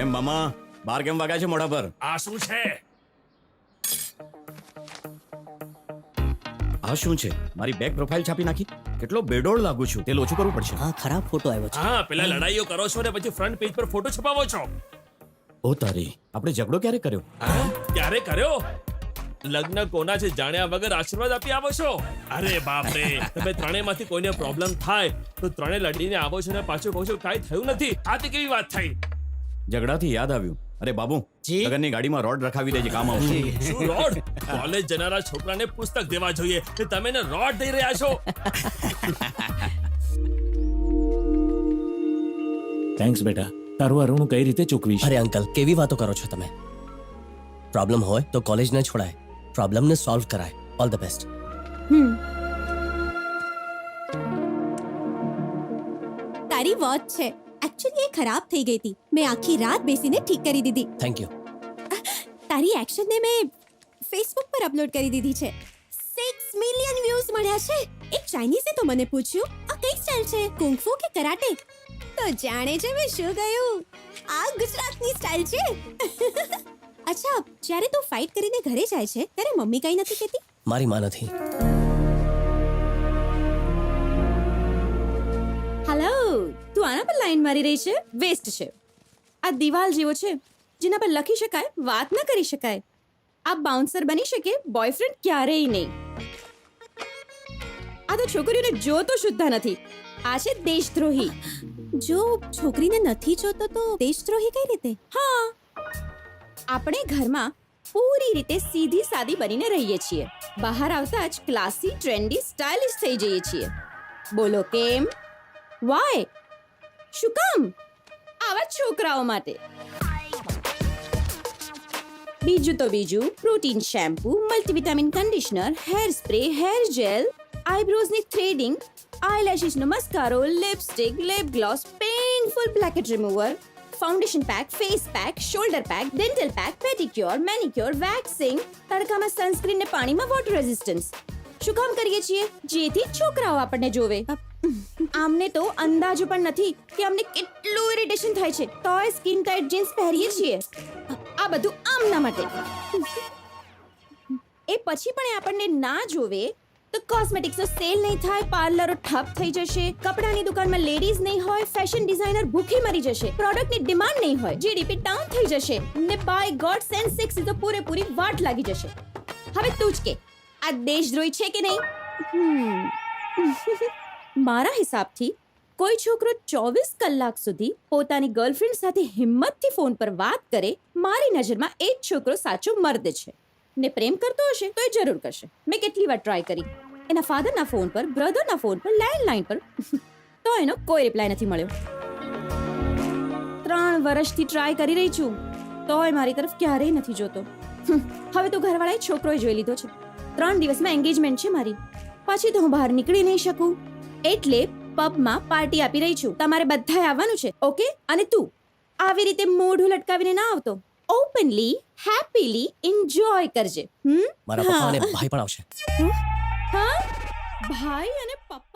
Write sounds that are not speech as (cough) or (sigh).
કેમ મામા બાર કેમ વાગ્યા છે મોઢા પર? આ શું છે? આ શું છે? મારી બેક પ્રોફાઇલ છાપી નાખી? કેટલો બેડોળ લાગુ છું. તે ઓછું કરવું પડશે. હા ખરાબ ફોટો આવ્યો છે. હા પેલા લડાઈઓ કરો છો ને પછી ફ્રન્ટ પેજ પર ફોટો છપાવો છો. ઓ તારી આપણે ઝઘડો ક્યારે કર્યો? હા? ક્યારે કર્યો? લગ્ન કોના છે જાણ્યા વગર આશીર્વાદ આપી આવો છો? અરે બાપ રે તમે ત્રણેયમાંથી કોઈને પ્રોબ્લેમ થાય તો ત્રણે લડીને આવો છો ને પાછું કહો છો કાંઈ થયું નથી. આ તે કેવી વાત થઈ? ઝઘડાથી યાદ આવ્યું. અરે બાબુ જી? લગનની ગાડીમાં રોડ રખાવી દેજે કામ આવશે શું રોડ? કોલેજ જનારા છોકરાને પુસ્તક દેવા જોઈએ. તે તમે ને રોડ દઈ રહ્યા છો? થેન્ક્સ બેટા. તારું અરુણ કઈ રીતે ચૂકવીશ? અરે અંકલ કેવી વાતો કરો છો તમે? પ્રોબ્લેમ હોય તો કોલેજ ન છોડાય. પ્રોબ્લેમને સોલ્વ કરાય. ઓલ ધ બેસ્ટ તારી વોચ છે. એકચ્યુઅલી એ ખરાબ થઈ ગઈ હતી. મેં આખી રાત બેસીને ઠીક કરી દીધી. થેન્ક યુ તારી એક્શનને મેં ફેસબુક પર અપલોડ કરી દીધી છે. સિક્સ મિલિયન વ્યૂઝ મળ્યા છે. એક ચાઇનીઝે તો મને પૂછ્યું આ કઈ સ્ટાઇલ છે? કુંગફુ કે કરાટે તો જાણે છે મેં શું કહ્યું? આ ગુજરાતની સ્ટાઇલ છે. (laughs) અચ્છા જ્યારે તું ફાઇટ કરીને ઘરે જાય છે ત્યારે મમ્મી કઈ નથી કહેતી? મારી માં નથી. તું આના પર લાઈન મારી રહી છે વેસ્ટ છે. આ દિવાલ જેવો છે, જેના પર લખી શકાય, વાત ન કરી શકાય. આ બાઉન્સર બની શકે બોયફ્રેન્ડ ક્યારેય નહીં. આ તો છોકરીઓને જોતો શુદ્ધા નથી. આ છે દેશદ્રોહી. જો છોકરીને નથી જોતો તો દેશદ્રોહી કઈ રીતે? હા. આપણે ઘરમાં પૂરી રીતે સીધી સાદી બનીને રહીએ છીએ. બહાર આવતા જ ક્લાસી ટ્રેન્ડી સ્ટાઇલિશ થઈ જઈએ છીએ. બોલો કેમ? વાય શું કામ આવા છોકરાઓ માટે બીજું તો બીજું protein shampoo multivitamin conditioner hair spray hair gel આઈબ્રોઝની threading આઈલેશિસનો mascara lipstick lip gloss painful blackhead remover foundation pack face pack shoulder pack dental pack pedicure manicure waxing તડકામાં સનસ્ક્રીન ને પાણીમાં વોટર રેઝિસ્ટન્સ શું કામ કરીએ છીએ જેથી છોકરાઓ આપણને જોવે આમને તો અંદાજો પણ નથી કે અમને કેટલું ઇરિટેશન થાય છે. તોય સ્કિન ટાઈટ જીન્સ પહેરીએ છીએ. આ બધું આમના માટે. એ પછી પણ એ આપણને ના જોવે તો કોસ્મેટિક્સનો સેલ નહીં થાય પાર્લરો ઠપ થઈ જશે, કપડાની દુકાનમાં લેડીઝ નહીં હોય ફેશન ડિઝાઇનર ભૂખી મરી જશે પ્રોડક્ટની ડિમાન્ડ નહીં હોય જીડીપી ડાઉન થઈ જશે. ને બાય ગોડ સેન્સ સિક્સ તો પૂરેપૂરી વાટ લાગી જશે. હવે તું જ કે, આ દેશદ્રોહી છે કે નહીં. મારા હિસાબથી, કોઈ છોકરો ચોવીસ કલાક સુધી પોતાની ગર્લફ્રેન્ડ સાથે હિંમતથી ફોન પર વાત કરે, મારી નજરમાં એ જ છોકરો સાચો મર્દ છે. ને પ્રેમ કરતો હશે તો એ જરૂર કરશે. મેં કેટલી વાર ટ્રાય કરી. એના ફાધરના ફોન પર બ્રધરના ફોન પર લેન્ડલાઇન પર, (laughs) તો એનો કોઈ રિપ્લાય નથી મળ્યો. ત્રણ વર્ષથી ટ્રાય કરી રહી છું. તોય મારી તરફ ક્યારેય નથી જોતો. હવે તો ઘરવાળાએ છોકરોએ જોઈ લીધો છે. ત્રણ દિવસમાં એન્ગેજમેન્ટ છે મારી. પછી તો હું બહાર નીકળી નહીં શકું. એટલે પબમાં પાર્ટી આપી રહી છું. તમારે બધાએ આવવાનું છે ઓકે? અને તું? આવી રીતે મોઢું લટકાવીને ના આવતો. ઓપનલી હેપીલી એન્જોય કરજે. હમ? મારા પપ્પા અને ભાઈ પણ આવશે. હા? ભાઈ અને પપ્પા.